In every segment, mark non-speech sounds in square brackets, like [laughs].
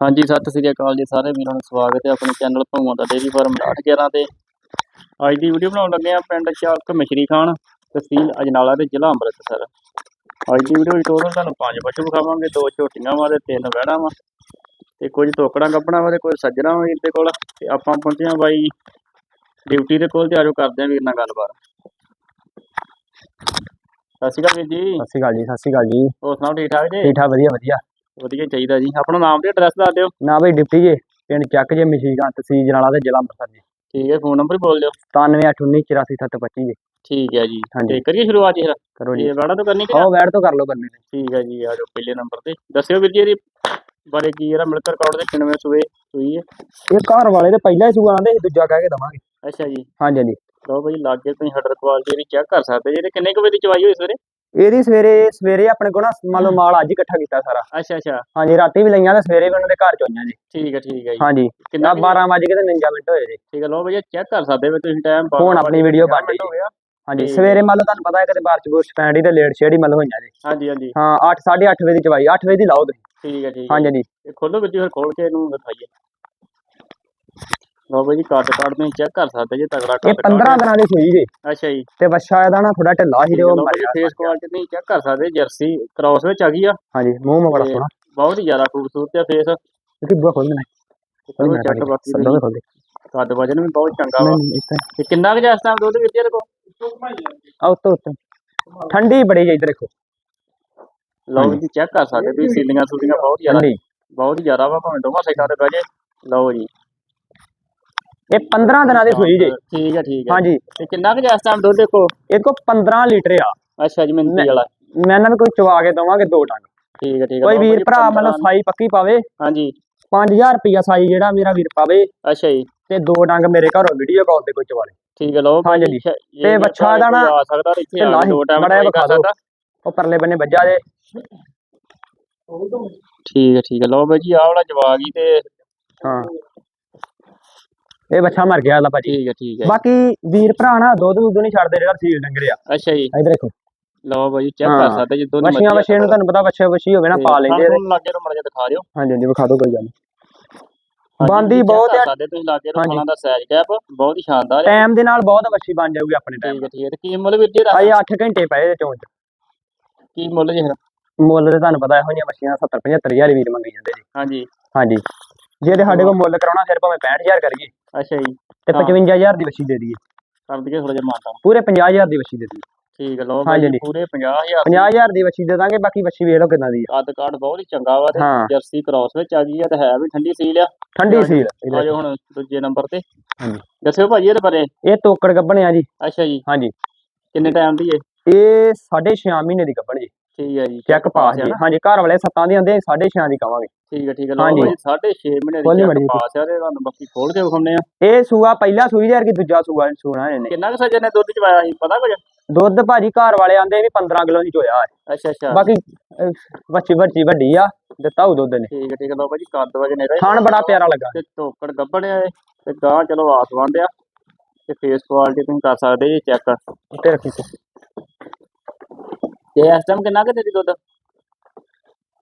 ਹਾਂਜੀ ਸਤਿ ਸ੍ਰੀ ਅਕਾਲ ਜੀ ਸਾਰੇ ਵੀਰਾਂ ਨੂੰ ਸਵਾਗਤ ਹੈ ਆਪਣੇ ਚੈਨਲ ਭੰਗਾਂ ਦਾ ਡੇਰੀ ਫਾਰਮ 11 ਤੇ। ਅੱਜ ਦੀ ਵੀਡੀਓ ਬਣਾਉਣ ਲੱਗੇ ਆ ਪਿੰਡ ਚਾਲਕ ਮਛਰੀ ਖਾਨ ਤਹਿਸੀਲ ਅਜਨਾਲਾ ਤੇ ਜ਼ਿਲ੍ਹਾ ਅੰਮ੍ਰਿਤਸਰ। ਅੱਜ ਦੀ ਵੀਡੀਓ ਵਿੱਚ ਟੋਟਲ ਤੁਹਾਨੂੰ ਪੰਜ ਪਸ਼ੂ ਵਿਖਾਵਾਂਗੇ ਦੋ ਝੋਟੀਆਂ ਵਾ ਤੇ ਤਿੰਨ ਵਹਿੜਾਂ ਵਾ ਤੇ ਕੁਝ ਟੋਕੜਾਂ ਵਾ ਤੇ ਕੁਝ ਸੱਜਣਾ ਵਾ ਵੀਰ ਦੇ ਕੋਲ। ਤੇ ਆਪਾਂ ਪਹੁੰਚੇ ਆ ਬਾਈ ਡਿਊਟੀ ਦੇ ਕੋਲ ਤੇ ਆਜੋ ਕਰਦੇ ਆ ਵੀਰ ਨਾਲ ਗੱਲਬਾਤ। ਸਤਿ ਸ਼੍ਰੀ ਅਕਾਲ ਵੀਰ ਜੀ। ਸਤਿ ਸ਼੍ਰੀ ਅਕਾਲ ਜੀ ਸਤਿ ਸ਼੍ਰੀ ਅਕਾਲ ਜੀ। ਹੋਰ ਸੁਣਾਓ ਠੀਕ ਠਾਕ ਜੀ? ਠੀਕ ਠਾਕ ਵਧੀਆ ਵਧੀਆ। ਵਧੀਆ ਹੀ ਚਾਹੀਦਾ ਜੀ। ਆਪਣਾ ਨਾਮ ਤੇ ਐਡਰੈਸ ਦੱਸ ਦਿਓ। ਨਾ ਬਈ ਡਿਪਟੀ ਜੀ ਪਿੰਡ ਚੱਕ ਜੇ ਮਸ਼ੀਕਾਂ ਤਹਿਸੀਲ ਜਨਾਲਾ ਤੇ ਜ਼ਿਲ੍ਹਾ ਅੰਮ੍ਰਿਤਸਰ ਜੀ। ਠੀਕ ਹੈ ਫੋਨ ਨੰਬਰ ਬੋਲ ਦਿਓ। 9781984725 ਜੀ। ਠੀਕ ਹੈ ਜੀ। ਤੇ ਕਰੀਏ ਸ਼ੁਰੂਆਤ ਜੀ ਫਿਰ। ਕਰੋ ਜੀ। ਵਾੜਾ ਤੋਂ ਕਰਨੀ ਕਿ ਆਓ ਵੈਟ ਤੋਂ ਕਰ ਲਓ ਬੰਦੇ ਨੇ ਠੀਕ ਹੈ ਜੀ ਆ ਜਾਓ ਪਹਿਲੇ ਨੰਬਰ ਤੇ। ਦੱਸਿਓ ਵੀਰ ਜੀ ਇਹਦੀ ਬਾਰੇ ਕੀ ਇਹਦਾ ਮਿਲਕ ਰਿਕਾਰਡ ਦੇ ਕਿੰਨਵੇਂ ਸੂਏ ਸੂਈ ਹੈ। ਇਹ ਘਰ ਵਾਲੇ ਦੇ ਪਹਿਲਾਂ ਹੀ ਆਂਦੇ ਸੀ ਦੂਜਾ ਕਹਿ ਕੇ ਦਵਾਂਗੇ। ਅੱਛਾ ਜੀ। ਹਾਂਜੀ ਹਾਂਜੀ। ਲਓ ਬਈ ਲਾਗੇ ਤੁਸੀਂ ਹੱਡਰ ਕੁਆਲਿਟੀ ਇਹਦੀ ਚੈੱਕ ਕਰ ਸਕਦੇ ਜੀ। ਕਿੰਨੇ ਕੁ ਵਜੇ ਦੀ ਚਵਾਈ ਹੋਈ ਸਵੇਰੇ? ਇਹਦੀ ਸਵੇਰੇ ਸਵੇਰੇ ਆਪਣੇ ਕੋਲ ਨਾ ਮੰਨ ਲਓ ਮਾਲ ਅੱਜ ਇਕੱਠਾ ਕੀਤਾ ਸਾਰਾ। ਅੱਛਾ ਅੱਛਾ। ਹਾਂਜੀ ਰਾਤੀ ਵੀ ਲਈਆਂ ਤੇ ਸਵੇਰੇ ਵੀ ਉਹਨਾਂ ਦੇ ਘਰ ਚ ਆਈਆਂ ਜੀ। ਠੀਕ ਹੈ ਠੀਕ ਹੈ ਜੀ। ਹਾਂਜੀ। ਕਿੰਨਾ ਆ ਕੁ- 12 ਵਜੇ ਕੇ ਤੇ 49 ਮਿੰਟ ਹੋਏ ਜੀ। ਠੀਕ ਹੈ ਲਓ ਬਈ ਚੈੱਕ ਕਰ ਸਕਦੇ ਹੋ ਤੁਸੀਂ ਟਾਈਮ ਹੁਣ ਆਪਣੀ ਵੀਡੀਓ ਰਹੀ ਹੋ ਗਿਆ। ਹਾਂਜੀ ਸਵੇਰੇ ਮੰਨ ਲਓ ਤੁਹਾਨੂੰ ਪਤਾ ਹੈ ਕਦੇ ਬਾਰਿਸ਼ ਬੁਰਸ਼ ਪੈਣ ਦੀ ਤੇ ਲੇਟ ਸ਼ੇੜੀ ਮੰਨ ਲਓ ਹੋਈਆਂ ਜੀ। ਹਾਂਜੀ ਹਾਂਜੀ। ਹਾਂ 8 8:30 ਵਜੇ ਦੀ ਚਵਾਈ 8 ਵਜੇ ਦੀ ਲਾਓ ਤੁਸੀਂ। ਠੀਕ ਹੈ ਠੀਕ ਹੈ। ਹਾਂਜੀ ਇਹ ਖੋਲੋ ਜੀ ਫਿਰ ਖੋਲ ਕੇ ਇਹਨੂੰ ਦਿਖਾਈਏ। ਲਓ ਬਈ ਜੀ ਕੱਟ ਕੱਟ ਤੁਸੀਂ ਚੈੱਕ ਕਰ ਸਕਦੇ ਜੀ ਤਗੜਾ ਇਹ ਕੱਟ 15 ਦਿਨਾਂ ਦੀ ਸੂਈ ਜੀ। ਅੱਛਾ ਜੀ। ਤੇ ਬੱਚਾ ਇਹਦਾ ਨਾ ਥੋੜਾ ਢਿੱਲਾ ਸੀ ਤੇ ਉਹ ਮਰਿਆ ਫੇਸ ਕੁਆਲਿਟੀ ਨਹੀਂ ਚੈੱਕ ਕਰ ਸਕਦੇ ਜਰਸੀ ਕ੍ਰਾਸ ਵਿੱਚ ਆ ਗਈ ਆ। ਹਾਂਜੀ ਮੂੰਹ ਮਾ ਬੜਾ ਸੋਹਣਾ। ਬਹੁਤ ਹੀ ਜ਼ਿਆਦਾ ਖੂਬਸੂਰਤ ਹੈ ਫੇਸ ਇਸੇ ਬੁਆ ਖੋਲ ਦੇਣਾ ਚਲੋ ਚੈੱਕ ਬਾਕੀ ਦਾ ਖੋਲ ਦੇ ਕੱਦ ਵਜਨ ਵੀ ਬਹੁਤ ਚੰਗਾ ਵਾ। ਤੇ ਕਿੰਨਾ ਕੁ ਜਿਸ ਟਾਈਮ ਦੁੱਧ ਵਿੱਚੇ ਦੇਖੋ ਆ ਉੱਤੋਂ ਉੱਤੋਂ। ਠੰਡੀ ਬੜੀ ਜੀ ਇੱਧਰ ਦੇਖੋ। ਲਓ ਜੀ ਚੈੱਕ ਕਰ ਸਕਦੇ ਵੀ ਸੀਲੀਆਂ ਸੂਲੀਆਂ ਬਹੁਤ ਜ਼ਿਆਦਾ ਬਹੁਤ ਜ਼ਿਆਦਾ ਵਾ ਭਾਵੇਂ ਦੋਵਾਂ ਸਾਈਡਾਂ ਤੇ ਬਹਿ ਜੇ। ਲਓ ਜੀ। ਇਹ 15 ਦਿਨਾਂ ਦੀ ਸੂਈ ਜੀ। ਠੀਕ ਹੈ ਠੀਕ ਹੈ ਹਾਂਜੀ। ਤੇ ਕਿੰਨਾ ਕੁ ਜਿਸ ਟਾਈਮ ਦੁੱਧ ਦੇਖੋ? ਇਹ ਕੋ 15 ਲੀਟਰ ਆ। ਅੱਛਾ ਜੀ ਮਿੰਤੀ ਵਾਲਾ। ਮੈਂ ਇਹਨਾਂ ਨੂੰ ਕੋਈ ਚਵਾ ਕੇ ਦਵਾਂਗੇ ਦੋ ਟੰਗ। ਠੀਕ ਹੈ ਠੀਕ ਹੈ ਕੋਈ ਵੀਰ ਭਰਾ ਮਤਲਬ ਸਾਈ ਪੱਕੀ ਪਾਵੇ। ਹਾਂਜੀ। 5000 ਰੁਪਿਆ ਸਾਈ ਜਿਹੜਾ ਮੇਰਾ ਵੀਰ ਪਾਵੇ। ਅੱਛਾ ਜੀ। ਤੇ ਦੋ ਟੰਗ ਮੇਰੇ ਘਰੋਂ ਵੀਡੀਓ ਕਾਲ ਤੇ ਕੋਈ ਚਵਾ ਲੇ। ਠੀਕ ਹੈ ਲਓ। ਹਾਂਜੀ ਤੇ ਬੱਚਾ ਦਾ ਨਾ ਆ ਸਕਦਾ ਇੱਥੇ ਆ ਦੋ ਟਾਈਮ ਕਰ ਵਿਖਾ। ਸਕਦਾ। ਉਹ ਪਰਲੇ ਬੰਨੇ ਵੱਜਾ ਜੇ। ਠੀਕ ਹੈ ਠੀਕ ਹੈ ਲਓ ਬਾਈ ਜੀ ਆਹ ਵਾਲਾ ਜਵਾਗ ਹੀ ਤੇ ਹਾਂ। ਇਹ ਬੱਚਾ ਮਰ ਗਿਆ ਇਹਦਾ ਭਾਜੀ ਠੀਕ ਹੈ ਠੀਕ ਹੈ ਬਾਕੀ ਵੀਰ ਭਰਾ ਨਾ ਦੁੱਧ ਦੁੱਧ ਨਹੀਂ ਛੱਡਦੇ ਜਿਹੜਾ ਸੀਲ ਡੰਗਰ ਆ ਅੱਛਾ ਜੀ ਇਧਰ ਦੇਖੋ ਲਓ ਬਾਈ ਜੀ ਚੈੱਕ। ਕਰ ਸਕਦੇ ਜਿੱਦੋਂ ਵਛੀਆਂ ਵਛੇ ਨੂੰ ਤੁਹਾਨੂੰ ਪਤਾ ਵਛੇ ਵਛੀ ਹੋਵੇ ਨਾ ਪਾ ਲੈਂਦੇ ਇਹਦੇ। ਲਾਗੇ ਤੋਂ ਮੜ ਜਾ ਦਿਖਾ ਦਿਓ ਹਾਂਜੀ ਹਾਂਜੀ ਵਿਖਾ ਦਿਓ ਕੋਈ ਗੱਲ ਨੀ। check ਬਹੁਤ ਆ। ਸਕਦੇ ਤੁਸੀਂ ਲਾਗੇ। ਫਲਾਂ ਦਾ ਸਾਈਜ਼ ਗੈਪ ਬਹੁਤ ਹੀ ਸ਼ਾਨਦਾਰ ਹੈ ਟਾਈਮ ਦੇ ਨਾਲ ਬਹੁਤ ਵੱਛੀ ਬਣ ਜਾਊਗੀ ਆਪਣੇ ਟਾਈਮ ਠੀਕ ਹੈ ਠੀਕ ਹੈ ਤੇ ਕੀ ਮੁੱਲ ਵੀਰ ਜੀ ਦਾ ਅਜੇ 8 ਘੰਟੇ ਪਏ ਇਹਦੇ ਚੋਂ ਚ। ਕੀ ਮੁੱਲ ਜੀ? ਮੁੱਲ ਤੇ ਤੁਹਾਨੂੰ ਪਤਾ ਇਹੋ ਜਿਹੀਆਂ ਵੱਛੀਆਂ 70 75 ਹਜ਼ਾਰ ਵੀਰ ਮੰਗੀ ਜਾਂਦੇ ਜੀ ਹਾਂਜੀ ਹਾਂਜੀ ਜੇ ਤੇ ਸਾਡੇ ਕੋਲ ਮੁੱਲ ਕਰਾਉਣਾ ਫਿਰ ਭਾਵੇਂ 65000 ਕਰੀਏ। ਅੱਛਾ ਜੀ। ਤੇ ਹਾਂ। 55000 ਦੀ ਵੱਛੀ ਦੇ ਦਈਏ। ਕਰ ਦਈਏ ਥੋੜਾ ਜਿਹਾ ਮਾਤਾ ਪੂਰੇ 50000 ਦੀ ਵੱਛੀ ਦੇ ਦਈਏ। ਠੀਕ ਹੈ ਹਾਂਜੀ, ਹਾਂਜੀ। ਪੂਰੇ 50000 50000 ਦੀ। ਵੱਛੀ ਦੇ ਦਾਂਗੇ ਬਾਕੀ ਵੱਛੀ ਵੇਖ ਲਓ ਕਿੰਨਾ ਦੀ ਆ। ਕੱਦ ਕਾਠ ਬਹੁਤ ਹੀ ਚੰਗਾ ਵਾ ਤੇ ਹਾਂ। ਜਰਸੀ ਕ੍ਰਾਸ ਵਿੱਚ ਆ ਗਈ ਆ ਤੇ ਹੈ ਵੀ ਠੰਡੀ ਸੀਲ ਆ। ਠੰਡੀ ਹਾਂਜੀ। ਸੀਲ ਆਜੋ ਹੁਣ ਦੂਜੇ ਨੰਬਰ ਤੇ। ਹਾਂਜੀ। ਦੱਸਿਓ ਭਾਜੀ ਇਹਦੇ ਬਾਰੇ। ਇਹ ਤੋਕੜ ਗੱਬਣੇ ਆ ਜੀ। ਅੱਛਾ ਜੀ। ਹਾਂਜੀ ਕਿੰਨੇ ਟਾਈਮ ਦੀ ਹੈ ਇਹ 6.5 ਮਹੀਨੇ ਦੀ ਗੱਬਣ ਜੀ। ਠੀਕ ਹੈ ਜੀ ਚੈੱਕ ਪਾਸ ਹੈ। ਜੀ? ਹਾਂਜੀ ਘਰ ਵਾਲੇ ਸੱਤਾਂ ਦੀ ਆਂਦੇ 6.5 ਦੀ ਕਵਾਂਗੇ। ਠੀਕ ਹੈ ਠੀਕ ਹੈ। ਲਓ। ਭਾਜੀ 6.5 ਮਹੀਨੇ ਦੀ ਚੈੱਕ ਜੀ। ਪਾਸ ਆ ਤੇ ਤੁਹਾਨੂੰ ਬਾਕੀ ਖੋਲ ਕੇ ਵਿਖਾਉਂਦੇ ਆ ਇਹ ਸੂਆ ਪਹਿਲਾ ਸੂਈ ਯਾਰ ਕਿ ਦੂਜਾ ਸੂਆ ਸੂਣਾ ਇਹਨੇ। ਕਿੰਨਾ ਕੁ ਸੱਜਣ ਨੇ ਦੁੱਧ ਚਵਾਇਆ ਸੀ ਪਤਾ ਕੁਝ? ਦੁੱਧ ਭਾਜੀ ਘਰ ਵਾਲੇ ਆਂਦੇ ਵੀ 15 ਕਿਲੋ ਨਹੀਂ ਚੋਇਆ। ਹੈ ਅੱਛਾ ਅੱਛਾ। ਬਾਕੀ ਵੱਛੀ ਵੱਛੀ ਵੱਡੀ ਆ ਦਿੱਤਾ ਉਹ ਦੁੱਧ ਨੇ ਠੀਕ ਹੈ ਠੀਕ ਹੈ। ਲਓ ਭਾਜੀ ਕੱਦ ਵਜੇ ਨੇ ਖਾਣ ਬੜਾ ਪਿਆਰਾ ਲੱਗਾ। ਤੇ ਟੋਕੜ ਗੱਬੜਿਆ ਏ ਤੇ ਗਾਂ ਚਲੋ ਆਸਵੰਦ ਆ। ਤੇ ਫੇਸ ਕੁਆਲਿਟੀ ਤੁਸੀਂ ਕਰ ਸਕਦੇ ਜੀ ਚੈੱਕ ਉੱਤੇ ਰੱਖੀ ਤੂੰ। ਇਸ ਟਾਈਮ ਕਿੰਨਾ ਕੁ ਦੇ ਦੀ ਦੁੱਧ?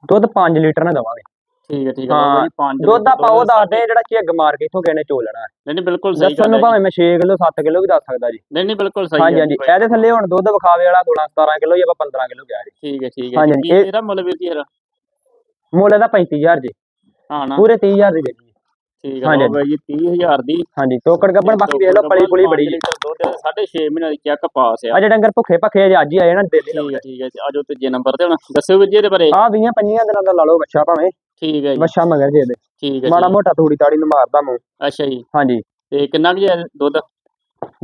ਦੁੱਧ 5 ਲੀਟਰ ਨਾ ਦਵਾਂਗੇ। ਠੀਕ ਹੈ ਠੀਕ ਹੈ 5 ਦੁੱਧ ਆਪਾਂ ਉਹ ਦੱਸਦੇ ਆ ਜਿਹੜਾ ਝਿੱਗ ਮਾਰ ਕੇ ਇਥੋਂ ਕਿਸੇ ਨੇ ਚੋ ਲੈਣਾ ਹੈ। ਨਹੀਂ ਨਹੀਂ ਬਿਲਕੁਲ ਸਹੀ ਦੱਸਣ ਨੂੰ ਭਾਵੇਂ ਮੈਂ 6 ਕਿਲੋ 7 ਕਿਲੋ ਵੀ ਦੱਸ ਸਕਦਾ ਜੀ। ਨਹੀਂ ਨਹੀਂ ਬਿਲਕੁਲ ਸਹੀ ਹਾਂਜੀ ਹੈ ਹਾਂਜੀ। ਇਹਦੇ ਥੱਲੇ ਹੁਣ ਦੁੱਧ ਵਿਖਾਵੇ ਵਾਲਾ 16 17 ਕਿਲੋ ਜਾਂ ਆਪਾਂ 15 ਕਿਲੋ ਗਿਆ ਜੀ। ਠੀਕ ਹੈ ਠੀਕ ਹੈ। ਇਹਦਾ ਮੁੱਲ ਵੀਰ ਜੀ ਇਹਦਾ? ਮੁੱਲ ਇਹਦਾ 35000 ਜੀ। ਹਾਂ ਨਾ। ਪੂਰੇ 30000 ਦੀ ਦੇ ਜੀ ਠੀਕ ਹਾਂਜੀ, ਲਓ ਭਾਈ ਜੀ 30000 ਦੀ। ਹਾਂਜੀ ਤੋਕੜ ਗੱਬਣ ਬਾਕੀ ਵੇਖ ਲਓ ਪਲੀ ਪੁਲੀ ਬੜੀ ਜੀ। ਦੁੱਧ 6.5 ਮਹੀਨੇ ਦੀ ਚੈੱਕ ਪਾਸ ਆ। ਅਜੇ ਡੰਗਰ ਭੁੱਖੇ ਭੱਖੇ ਅਜੇ ਅੱਜ ਹੀ ਆਏ ਨਾ ਦਿੱਲੀ ਠੀਕ ਹੈ ਠੀਕ ਹੈ ਜੀ। ਆਜੋ ਤੀਜੇ ਨੰਬਰ ਤੇ ਹੁਣ। ਦੱਸਿਓ ਵੀਰ ਜੀ ਇਹਦੇ ਬਾਰੇ। ਆ 20 25 ਦਿਨਾਂ ਦਾ ਲਾ ਲਓ ਬੱਚਾ ਭਾਵੇਂ। ਠੀਕ ਹੈ ਜੀ। ਬੱਚਾ ਮਗਰ ਜੇ ਇਹਦੇ। ਠੀਕ ਹੈ ਮਾੜਾ ਜੀ ਮੋਟਾ ਥੋੜੀ ਤਾੜੀ ਨੂੰ ਮਾਰਦਾ ਮੂੰਹ। ਅੱਛਾ ਜੀ। ਹਾਂਜੀ। ਤੇ ਕਿੰਨਾ ਕੁ ਜੀ ਹੈ ਦੁੱਧ?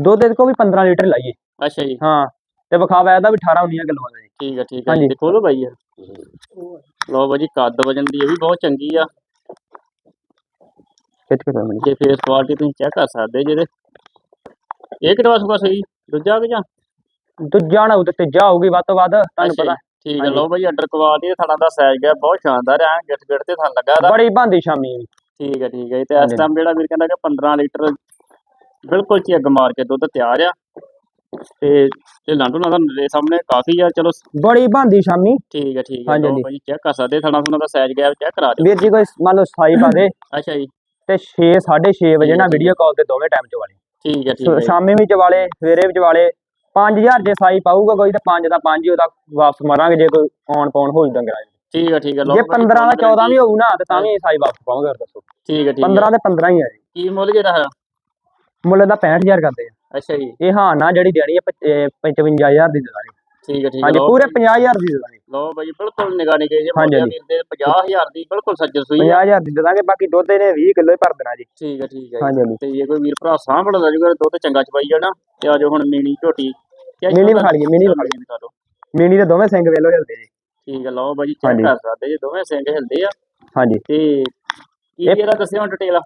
ਦੁੱਧ ਇਹਦੇ ਕੋ ਵੀ 15 ਲੀਟਰ ਲਾਈਏ। ਅੱਛਾ ਜੀ। ਹਾਂ। ਤੇ ਵਿਖਾਵਾ ਇਹਦਾ ਵੀ 18 19 ਕਿਲੋ ਦਾ ਜੀ। ਠੀਕ ਹੈ ਠੀਕ ਹੈ ਹਾਂਜੀ। ਜੀ ਦੇਖੋ ਲੋ ਬਾਈ ਯਾਰ ਲੋ ਬਾਈ ਜੀ ਕੱਦ ਵਜਨ ਦੀ ਇਹ ਵੀ ਬਹੁਤ ਚੰਗੀ ਆ। ਖਿੱਚ ਕੇ ਸਾਹਮਣੇ ਜੇ ਫੇਸ ਕੁਆਲਿਟੀ ਤੁਸੀਂ ਚੈੱਕ ਕਰ ਸਕਦੇ ਜਿਹਦੇ ਇਹ ਕਿਹੜਾ ਸੁਗਾ ਸਹੀ ਦੂਜਾ ਕਿ ਜਾਂ? ਦੂਜਾ ਨਾ ਉਤੇ ਤੀਜਾ ਹੋਊਗੀ ਵੱਧ ਤੋਂ ਵੱਧ ਤੁਹਾਨੂੰ ਪਤਾ ਜੀ, ਠੀਕ ਹੈ ਹਾਂਜੀ। ਲੋ ਬਾਈ ਅੰਡਰ ਕੁਆਲਿਟੀ ਦੇ ਥਣਾ ਦਾ ਸਾਈਜ਼ ਗਿਆ ਬਹੁਤ ਸ਼ਾਨਦਾਰ ਹੈ ਗਿੱਟ ਗਿੱਟ ਤੇ ਥਣ ਲੱਗਾ ਇਹਦਾ। ਬੜੀ ਭਾਂਦੀ ਸ਼ਾਮੀ ਵੀ। ਠੀਕ ਹੈ ਠੀਕ ਹੈ ਤੇ ਇਸ। ਟਾਈਮ ਜਿਹੜਾ ਵੀਰ ਕਹਿੰਦਾ ਕਿ 15 ਲੀਟਰ ਬਿਲਕੁਲ ਝੱਗ ਮਾਰ ਕੇ ਦੁੱਧ ਤਿਆਰ ਆ। ਤੇ ਤੇ ਲਾਂਟੂ ਨਾਲ ਦੇ ਸਾਹਮਣੇ ਕਾਫੀ ਆ ਚਲੋ ਬੜੀ ਬੰਦੀ ਸ਼ਾਮੀ। ਠੀਕ ਹੈ ਠੀਕ ਹੈ ਲਓ। ਭਾਜੀ ਚੈੱਕ ਕਰ ਸਕਦੇ ਥਣਾ ਥੁਣਾ ਦਾ ਸਾਈਜ਼ ਗਿਆ ਚੈੱਕ ਕਰਾ ਦਿਓ। ਵੀਰ ਜੀ ਕੋਈ ਮੰਨ ਲਓ ਸਾਈ ਪਾ ਦੇ। ਅੱਛਾ ਜੀ। ਤੇ 6 6:30 ਵਜੇ ਨਾ ਵੀਡੀਓ ਕਾਲ ਤੇ ਦੋਵੇਂ ਟਾਈਮ ਚ ਵਾਲੇ। ਠੀਕ ਹੈ ਠੀਕ ਹੈ। ਸ਼ਾਮੀ ਵੀ ਚਵਾਲੇ ਸਵੇਰੇ ਵੀ ਚਵਾਲੇ 5000 ਜੇ ਸਾਈ ਪਾਊਗਾ ਕੋਈ ਤੇ 5 ਦਾ 5 ਹੀ ਉਹਦਾ ਵਾਪਸ ਮਾਰਾਂਗੇ ਜੇ ਕੋਈ ਆਉਣ ਪਾਉਣ ਹੋਈ ਡੰਗਰਾਂ ਦੀ। ਠੀਕ ਹੈ ਠੀਕ ਹੈ ਜੇ ਭਾਜੀ, 15 ਦਾ 14 ਵੀ ਠੀਕ ਹੋਊ ਨਾ ਤੇ ਤਾਂ ਵੀ ਸਾਈ ਵਾਪਸ ਹੋਰ ਦੱਸੋ। ਹੈ ਠੀਕ ਹੈ। 15 ਦੇ 15 ਹੀ ਆ ਜੀ। ਕੀ ਮੁੱਲ ਜਿਹੜਾ ਹੈ? ਮੁੱਲ ਦਾ 65000 ਕਰਦੇ ਆ। ਅੱਛਾ ਜੀ। ਇਹ ਹਾਂ ਨਾ ਜਿਹੜੀ ਦੇਣੀ ਹੈ 55000 ਦੀ ਦੇ ਦਾਂਗੇ। ਠੀਕ ਹੈ ਠੀਕ ਹੈ। ਹਾਂਜੀ ਪੂਰੇ 50000 ਦੀ ਦੇ ਦਾਂਗੇ। ਲਓ ਭਾਜੀ ਬਿਲਕੁਲ ਨਿਗਾਹ ਨਹੀਂ ਗਈ ਜੇ ਹਾਂਜੀ, ਵੀਰ ਦੇ 50000 ਦੀ ਬਿਲਕੁਲ ਸੱਜਰ ਸੂਈ ਆ। 50000 ਦੀ ਦੇ ਦਾਂਗੇ ਬਾਕੀ ਦੁੱਧ ਇਹਨੇ 20 ਕਿਲੋ ਹੀ ਭਰ ਦੇਣਾ ਜੀ। ਠੀਕ ਹੈ ਠੀਕ ਹੈ। ਹਾਂਜੀ ਹਾਂਜੀ। ਤੇ ਜੇ ਕੋਈ ਵੀਰ ਭਰਾ ਸਾਂਭ ਲਦਾ ਜੂਗਾ ਦੁੱਧ ਚੰਗਾ ਚਵਾਈ ਜਾਣਾ ਤੇ ਆਜੋ ਹੁਣ ਮੀਣੀ ਝੋਟੀ। ਕਿਆ ਮੀਣੀ ਵਿਖਾ ਲਈਏ ਮੀਣੀ ਵਿਖਾ ਦਿਖਾ ਦਿਓ। ਮੀਣੀ ਦੇ ਦੋਵੇਂ ਸਿੰਘ ਵੇਲੋ ਹਿਲਦੇ ਜੀ। ਠੀਕ ਹੈ ਲਓ ਭਾਜੀ ਚੈੱਕ ਹਾਂਜੀ। ਕਰ ਸਕਦੇ ਜੇ ਦੋਵੇਂ ਸਿੰਘ ਹਿਲਦੇ ਆ। ਹਾਂਜੀ। ਤੇ ਕੀ ਇਹ- ਇਹਦਾ ਦੱਸਿਓ ਡਿਟੇਲ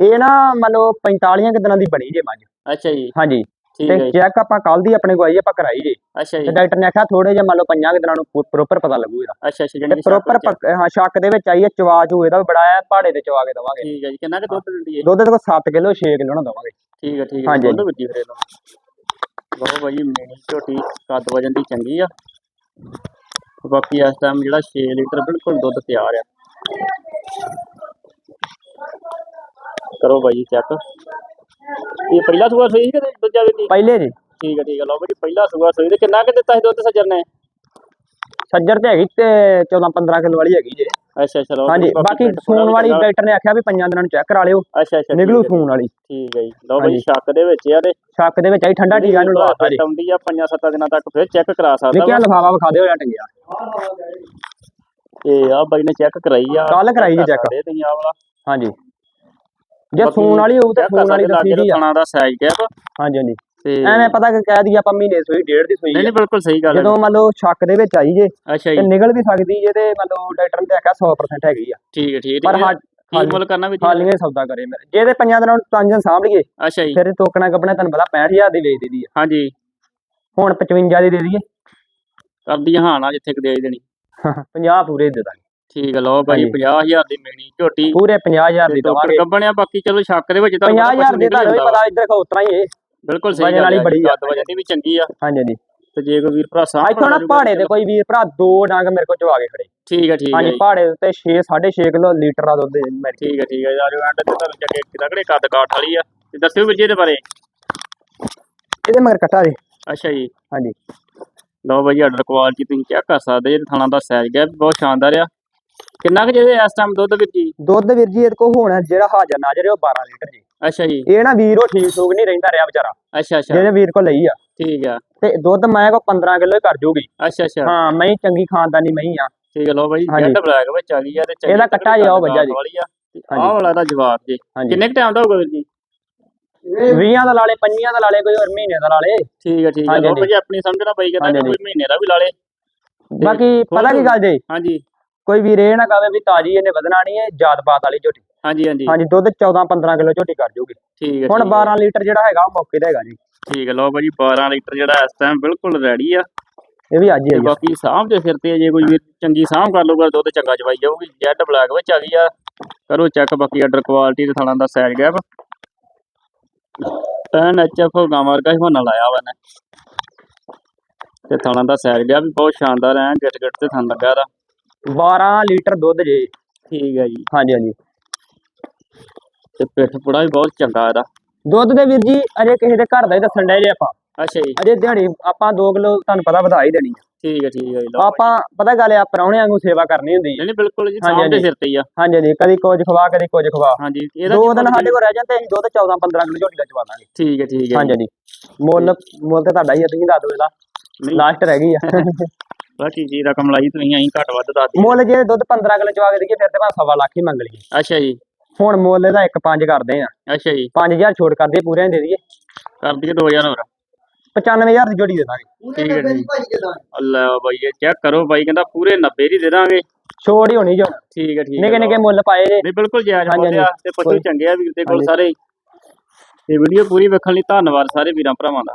ਇਹ ਨਾ ਮੰਨ ਲਓ 45 ਕੁ ਦਿਨਾਂ ਦੀ ਬਣੀ ਜੇ ਮੱਝ। ਅੱਛਾ ਜੀ। ਹਾਂਜੀ। ਠੀਕ ਤੇ ਜੀ। ਚੈੱਕ ਆਪਾਂ ਕੱਲ ਦੀ ਆਪਣੇ ਆਈ ਆਪਾਂ ਕਰਾਈ ਜੇ। ਅੱਛਾ ਜੀ। ਤੇ ਡਾਕਟਰ ਨੇ ਆਖਿਆ ਥੋੜੇ ਜਿਹਾ ਮੰਨ ਲਓ ਪੰਜਾਂ ਕੁ ਦਿਨਾਂ ਨੂੰ ਪ੍ਰੋਪਰ ਪਤਾ ਲੱਗੂ ਇਹਦਾ। ਅੱਛਾ ਅੱਛਾ ਤੇ ਜਾਨੀ ਕਿ ਪ੍ਰੋਪਰ ਹਾਂ। ਸ਼ੱਕ ਦੇ ਵਿੱਚ ਆਈ ਹੈ ਚਵਾ ਚੂ ਇਹਦਾ ਵੀ ਬੜਾ ਹੈ ਪਹਾੜੇ ਤੇ ਚਵਾ ਕੇ ਦਵਾਂਗੇ। ਠੀਕ ਹੈ ਜੀ। ਕਿੰਨਾ ਕੁ ਦੁੱਧ ਦਿੰਦੀ ਹੈ ਦੁੱਧ ਦੇ ਕੋਲ 7 ਕਿਲੋ 6 ਕਿਲੋ ਨਾ ਦਵਾਂਗੇ। ਠੀਕ ਹੈ ਠੀਕ ਹੈ। ਹਾਂਜੀ, ਦੁੱਧ ਵਿੱਚੀ ਫਿਰ ਇਹਨੂੰ ਲਓ ਭਾਜੀ ਮੀਣੀ ਝੋਟੀ ਕੱਦ ਵਜਨ ਦੀ ਚੰਗੀ ਆ। ਬਾਕੀ ਇਸ ਟਾਈਮ ਜਿਹੜਾ 6 ਲੀਟਰ ਬਿਲਕੁਲ ਦੁੱਧ ਤਿਆਰ ਆ। ਕਰੋ ਭਾਜੀ ਚੈੱਕ ਇਹ ਪਹਿਲਾ ਸੂਆ ਸਹੀ ਕਿ ਦੂਜਾ ਵੀ ਪਹਿਲੇ ਜੀ। ਠੀਕ ਹੈ ਠੀਕ ਹੈ ਲਓ ਭਾਜੀ ਪਹਿਲਾ ਸੂਆ ਸਹੀ ਤੇ ਕਿੰਨਾ ਕੁ ਦਿੱਤਾ ਸੀ ਦੁੱਧ ਸੱਜਰ ਨੇ? ਸੱਜਰ ਤੇ ਹੈਗੀ ਤੇ 14 15 ਕਿਲੋ ਵਾਲੀ ਹੈਗੀ ਜੇ। ਅੱਛਾ ਅੱਛਾ ਲਓ ਹਾਂਜੀ ਬਾਕੀ ਸੂਣ ਵਾਲੀ। ਡਾਕਟਰ ਨੇ ਆਖਿਆ ਵੀ ਪੰਜਾਂ ਦਿਨਾਂ ਨੂੰ ਚੈੱਕ ਕਰਾ ਲਿਓ। ਅੱਛਾ ਅੱਛਾ ਨਿਕਲੂ ਠੀਕ ਹੈ, ਸੂਣ ਵਾਲੀ। ਠੀਕ ਹੈ ਜੀ। ਲਓ ਹਾਂਜੀ। ਸ਼ੱਕ ਦੇ ਵਿੱਚ ਆ ਤੇ। ਸ਼ੱਕ ਦੇ ਵਿੱਚ ਆਈ ਠੰਡਾ ਟੀਕਾ ਨੂੰ ਲਵਾਤਾ ਜੀ। ਆਉਂਦੀ ਆ ਪੰਜਾਂ ਸੱਤਾਂ ਦਿਨਾਂ ਤੱਕ ਫਿਰ ਚੈੱਕ ਕਰਾ ਸਕਦਾ ਵਾ। ਲਫਾਵਾ ਵਿਖਾ ਦਿਓ ਜਾਂ ਟੰਗਿਆ। ਤੇ ਆ ਬਾਈ ਨੇ ਚੈੱਕ ਕਰਾਈ ਆ। ਕੱਲ੍ਹ ਕਰਾਈ ਜੀ। ਦੇ ਤੁਸੀਂ ਆ ਵਾਲਾ। ਹਾਂਜੀ। ਜੇ ਸੂਣ ਵਾਲੀ ਹੋਊ ਤਾਂ ਕਰ ਸੂਣ ਵਾਲੀ ਸਕਦੇ ਦੱਸੀ ਦੀ ਆ। ਥਣਾ ਦਾ ਸਾਈਜ਼ ਗਿਆ ਹਾਂਜੀ ਹਾਂਜੀ। ਤੇ ਐਵੇਂ ਪਤਾ ਕਿ ਕਹਿ ਦਈਏ ਆਪਾਂ ਮਹੀਨੇ ਸੂਈ ਡੇਢ ਦੀ ਸੂਈ ਨਹੀਂ ਬਿਲਕੁਲ ਸਹੀ ਗੱਲ ਹੈ। ਜਦੋਂ ਮੰਨ ਲਓ ਸ਼ੱਕ ਦੇ ਵਿੱਚ ਆਈ ਜੇ ਅੱਛਾ ਤੇ ਜੀ। ਨਿਕਲ ਵੀ ਸਕਦੀ ਜੇ ਤੇ ਮੰਨ ਲਓ ਡਾਕਟਰ ਨੇ ਆਖਿਆ 100% ਹੈਗੀ ਆ। ਠੀਕ ਹੈ ਠੀਕ ਹੈ। ਪਰ ਹੈ। ਕੀ ਮੁੱਲ ਕਰਨਾ ਵੀ ਹਾਲੀਆਂ ਸੌਦਾ ਕਰੇ ਮੇਰੇ। ਜੇ ਤੇ ਪੰਜਾਂ ਦਿਨਾਂ ਨੂੰ ਪੰਜ ਦਿਨ ਸਾਂਭ ਲਈਏ ਅੱਛਾ ਜੀ। ਫਿਰ ਟੋਕਣਾ ਕੱਪਣਾ ਤੁਹਾਨੂੰ ਪਤਾ 65000 ਦੀ ਵੇਚ ਦੇਦੀ ਆ। ਹਾਂਜੀ। ਹੁਣ 55 ਦੀ ਦੇ ਦਈਏ। ਕਰਦੀ ਹਾਂ ਨਾ ਜਿੱਥੇ ਕਿ ਦੇ ਦੇਣੀ। 50 ਪੂਰੇ ਦੇ ਦਾਂਗੇ। ਠੀਕ ਹੈ ਲਓ ਭਾਈ ਹਾਂਜੀ। 50000 ਦੀ ਮੇਣੀ ਝੋਟੀ। ਪੂਰੇ 50000 ਦੀ ਟੋਕਰ ਦਵਾਂਗੇ। ਗੱਬਣਿਆ ਬਾਕੀ ਚਲੋ ਸ਼ੱਕ ਦੇ ਵਿੱਚ ਤਾਂ 50000 ਦੀ ਤੁਹਾਨੂੰ ਵੀ ਪਤਾ ਇੱਧਰ ਕੋ ਉਤਰਾ ਹੀ ਏ ਬਿਲਕੁਲ ਸਹੀ ਵਜਨ ਗੱਲ ਵਾਲੀ ਹੈ ਬੜੀ ਆ। ਕੱਦ ਵਜਨ ਦੀ ਵੀ ਚੰਗੀ ਆ। ਹਾਂਜੀ ਹਾਂਜੀ। ਤੇ ਜੇ ਕੋਈ ਵੀਰ ਭਰਾ ਸਾਂਭ ਇੱਥੋਂ ਨਾ ਪਹਾੜੇ ਤੇ ਕੋਈ ਵੀਰ ਭਰਾ ਦੋ ਡੰਗ ਮੇਰੇ ਕੋਲ ਚਵਾ ਕੇ ਖੜੇ। ਠੀਕ ਹੈ ਠੀਕ ਹੈ ਹਾਂਜੀ ਜੀ। ਪਹਾੜੇ ਉੱਤੇ 6 6.5 ਕਿਲੋ ਲੀਟਰ ਦਾ ਦੁੱਧ ਦੇ ਗਿਆ ਠੀਕ ਹੈ ਠੀਕ ਹੈ ਆ ਜਾਓ ਐਂਡ ਤੇ ਤੁਹਾਨੂੰ ਜੱਗੇ ਤਗੜੇ ਕੱਦ ਕਾਠ ਵਾਲੀ ਆ। ਤੇ ਦੱਸਿਓ ਵੀਰ ਜੀ ਇਹਦੇ ਬਾਰੇ। ਇਹਦੇ ਮਗਰ ਕੱਟਾ ਜੀ। ਅੱਛਾ ਜੀ। ਹਾਂਜੀ। ਲਓ ਭਾਈ ਆਰਡਰ ਕੁਆਲਿਟੀ ਤੁਸੀਂ ਚੈੱਕ ਕਰ ਸਕਦੇ ਜੇ ਥਾਣਾ ਦਾ ਸਾਈਜ਼ ਗਿਆ ਬਹੁਤ ਸ਼ਾਨਦਾਰ ਆ। ਕਿੰਨਾ ਕੁ ਜਿਹਦੇ ਇਸ ਟਾਈਮ ਦੁੱਧ ਵੀਰ ਜੀ? ਦੁੱਧ ਵੀਰ ਜੀ ਇਹਦੇ ਕੋ ਹੋਣਾ ਜਿਹੜਾ ਹਾਜ਼ਰ ਨਾਜ਼ਰ ਉਹ 12 ਲੀਟਰ ਜੀ। ਅੱਛਾ ਜੀ। ਇਹ ਨਾ ਵੀਰ ਉਹ ਠੀਕ ਠੂਕ ਨਹੀਂ ਰਹਿੰਦਾ ਰਿਹਾ ਵਿਚਾਰਾ। ਅੱਛਾ ਅੱਛਾ। ਜਿਹਨੇ ਵੀਰ ਕੋ ਲਈ ਆ। ਠੀਕ ਆ। ਤੇ ਦੁੱਧ ਮੈਂ ਕੋ 15 ਕਿਲੋ ਕਰ ਜੂਗੀ। ਅੱਛਾ ਅੱਛਾ। ਹਾਂ ਮੈਂ ਚੰਗੀ ਖਾਨਦਾਨੀ ਮੈਂ ਆ। ਠੀਕ ਭਾਈ ਹਾਂਜੀ। ਜੈਟ ਬਲੈਕ ਵਿੱਚ ਆ ਗਈ ਆ ਤੇ ਚੰਗੀ ਇਹਦਾ ਕੱਟਾ ਜਿਹਾ ਉਹ ਵੱਜਾ ਜੀ। ਆ। ਆਹ ਵਾਲਾ ਦਾ ਜਵਾਬ ਜੀ। ਕਿੰਨੇ ਟਾਈਮ ਦਾ ਹੋਊਗਾ ਵੀਰ ਜੀ? 20 ਦਾ ਲਾਲੇ 5 ਦਾ ਲਾਲੇ ਕੋਈ ਹੋਰ ਮਹੀਨੇ ਦਾ ਲਾਲੇ ਠੀਕ ਹੈ ਠੀਕ ਲਓ ਹਾਂਜੀ। ਭਾਈ ਆਪਣੀ ਸਮਝਣਾ ਪਈ ਕਹਿੰਦਾ ਕੋਈ ਮਹੀਨੇ ਦਾ ਵੀ ਲਾ ਲੇ ਬਾਕੀ ਪਤਾ ਕੀ ਗੱਲ ਜੀ? ਹਾਂਜੀ। ਕੋਈ ਵੀਰ ਇਹ ਨਾ ਕਹੇ ਵੀ ਤਾਜੀ ਇਹਨੇ ਵਧਣਾ ਨਹੀਂ ਹੈ ਜਾਤ ਪਾਤ ਵਾਲੀ ਝੋਟੀ। ਹਾਂਜੀ ਹਾਂਜੀ। ਹਾਂਜੀ ਦੁੱਧ 14 15 ਕਿਲੋ ਝੋਟੀ ਕਰ ਜੂਗੀ। ਠੀਕ ਹੈ ਹੁਣ ਠੀਕ ਹੈ। 12 ਲੀਟਰ ਜਿਹੜਾ ਹੈਗਾ ਉਹ ਮੌਕੇ ਦਾ ਹੈਗਾ ਜੀ। ਠੀਕ ਹੈ ਲਓ ਭਾਜੀ 12 ਲੀਟਰ ਜਿਹੜਾ ਇਸ ਟਾਈਮ ਬਿਲਕੁਲ ਰੈਡੀ ਆ। ਇਹ ਵੀ ਅੱਜ ਹੀ ਆ। ਬਾਕੀ ਸਾਂਭ ਦੇ ਸਿਰ ਤੇ ਜੇ ਕੋਈ ਵੀਰ ਚੰਗੀ ਸਾਂਭ ਕਰ ਲਊਗਾ ਦੁੱਧ ਚੰਗਾ ਚਵਾਈ ਜਾਊਗੀ। ਜੈਡ ਬਲੈਕ ਵਿੱਚ ਆ ਗਈ ਆ। ਕਰੋ ਚੈੱਕ ਬਾਕੀ ਆਰਡਰ ਕੁਆਲਿਟੀ ਤੇ ਥਾਣਾ ਦਾ ਸਾਈਜ਼ ਗੈਪ ਐਨ ਐਚਐਫ ਗਾਂ ਵਰਗਾ ਹੀ ਹੋਣਾ ਲਾਇਆ ਵਾ ਨੇ ਤੇ ਥਾਣਾ ਦਾ ਸਾਈਜ਼ ਗਿਆ ਵੀ ਬਹੁਤ ਸ਼ਾਨਦਾਰ ਐ ਗਿੱਟ ਗਿੱਟ ਤੇ ਥਣ ਲੱਗਾ ਦਾ 12 ਲੀਟਰ ਦੁੱਧ ਜੇ। ਠੀਕ ਹੈ ਜੀ। ਹਾਂਜੀ ਹਾਂਜੀ। ਤੇ ਪਿੱਠ ਪੁੜਾ ਵੀ ਬਹੁਤ ਚੰਗਾ ਇਹਦਾ। ਦੁੱਧ ਦੇ ਵੀਰ ਜੀ ਅਜੇ ਕਿਸੇ ਦੇ ਘਰ ਦਾ ਹੀ ਦੱਸਣ ਡਏ ਜੇ ਆਪਾਂ। ਅੱਛਾ ਜੀ। ਅਜੇ ਦਿਹਾੜੀ ਆਪਾਂ 2 ਕਿਲੋ ਤੁਹਾਨੂੰ ਪਤਾ ਵਧਾ ਹੀ ਦੇਣੀ। ਠੀਕ ਹੈ ਠੀਕ ਹੈ ਜੀ ਆਪਾਂ ਪਤਾ ਗੱਲ ਆ ਪ੍ਰਾਹੁਣਿਆਂ ਵਾਂਗੂ ਸੇਵਾ ਕਰਨੀ ਹੁੰਦੀ ਹੈ ਨਹੀਂ ਨਹੀਂ ਬਿਲਕੁਲ ਜੀ ਹਾਂਜੀ। ਸਿਰ ਤੇ ਹੀ ਆ। ਹਾਂਜੀ ਹਾਂਜੀ ਕਦੀ ਕੁਝ ਖਵਾ ਕਦੀ ਕੁਝ ਖਵਾ। ਹਾਂਜੀ ਇਹਦਾ ਦੋ ਦਿਨ ਸਾਡੇ ਕੋਲ ਰਹਿ ਜਾਂਦੇ ਅਸੀਂ ਦੁੱਧ 14 15 ਕਿਲੋ ਝੋਟੀ ਦਾ ਚਵਾ ਦਾਂਗੇ। ਠੀਕ ਹੈ ਠੀਕ ਹੈ ਹਾਂਜੀ ਹਾਂਜੀ। ਮੁੱਲ ਮੁੱਲ ਤੇ ਤੁਹਾਡਾ ਹੀ ਆ ਤੁਸੀਂ ਦੱਸ ਦਿਓ ਇਹਦਾ। ਲਾਸਟ ਰਹਿ ਗਈ ਆ। [laughs] ਬਾਕੀ ਜੀ ਰਕਮ ਲਾਈ ਤੁਸੀਂ ਅਸੀਂ ਘੱਟ ਵੱਧ ਦੱਸ ਮੁੱਲ ਜੇ ਦੁੱਧ 15 ਕਿਲੋ ਚਵਾ ਕੇ ਦਈਏ ਫਿਰ ਤੇ ਭਾਵੇਂ ਸਵਾ ਲੱਖ ਹੀ ਮੰਗ ਲਈਏ। ਅੱਛਾ ਜੀ। ਹੁਣ ਮੁੱਲ ਇਹਦਾ 1.5 ਕਰਦੇ ਆ। ਅੱਛਾ ਜੀ। 5000 ਛੋਟ ਕਰਦੇ ਪੂਰੇ ਦੇ ਦਈਏ। ਕਰ ਦਈਏ 2000 ਹੋਰ। 95000 ਦੀ ਜੋੜੀ ਦੇ ਦਾਂਗੇ। ਠੀਕ ਹੈ ਜੀ। ਅੱਲਾ ਬਾਈ ਇਹ ਚੈੱਕ ਕਰੋ ਬਾਈ ਕਹਿੰਦਾ ਪੂਰੇ 90 ਦੀ ਦੇ ਦਾਂਗੇ। ਛੋੜ ਹੀ ਹੋਣੀ ਜੋ। ਠੀਕ ਹੈ ਠੀਕ ਨਿੱਕੇ ਨਿੱਕੇ ਮੁੱਲ ਪਾਏ ਜੇ। ਨਹੀਂ ਬਿਲਕੁਲ ਜਾਇਜ਼ ਹਾਂਜੀ, ਬੋਲਿਆ ਤੇ ਪਸ਼ੂ ਚੰਗੇ ਆ ਵੀਰ ਦੇ ਕੋਲ। ਸਾਰੇ। ਤੇ ਵੀਡੀਓ ਪੂਰੀ ਵੇਖਣ ਲਈ ਧੰਨਵਾਦ ਸਾਰੇ ਵੀਰਾਂ ਭਰਾਵਾਂ ਦਾ।